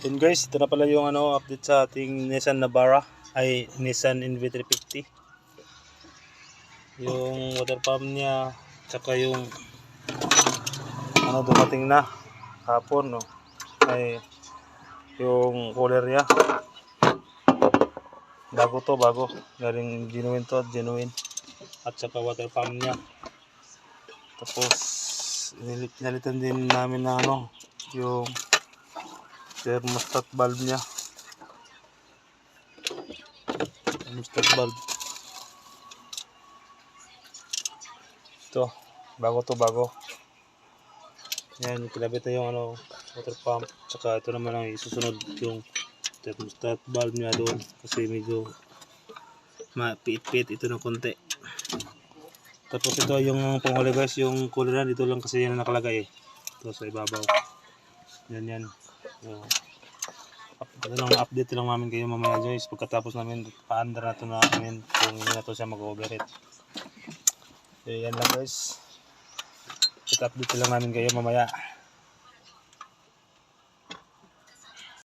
Yun guys, ito na pala yung ano, update sa ating Nissan Navara ay Nissan NV350. Yung water pump niya, tsaka yung ano dumating na hapon no. Ay yung cooler niya. Bago to, bago. Galing genuine to, genuine. At saka water pump niya. Tapos nilit nalitan din namin na ano, yung thermostat valve niya. Thermostat valve. Ito, bago to bago. Yan, kinabit na yung ano, water pump. Tsaka ito naman ang isusunod yung thermostat valve niya doon. Kasi medyo mapiit-piit ito ng konti. Tapos ito yung panghuli guys, yung cooler dito lang kasi yan ang nakalagay eh. Ito sa ibabaw. Yan yan. So, ito lang update lang namin kayo mamaya guys. Pagkatapos namin paandar na ito namin kung hindi na ito siya mag-overheat. So yan lang guys. Ito update lang namin kayo mamaya.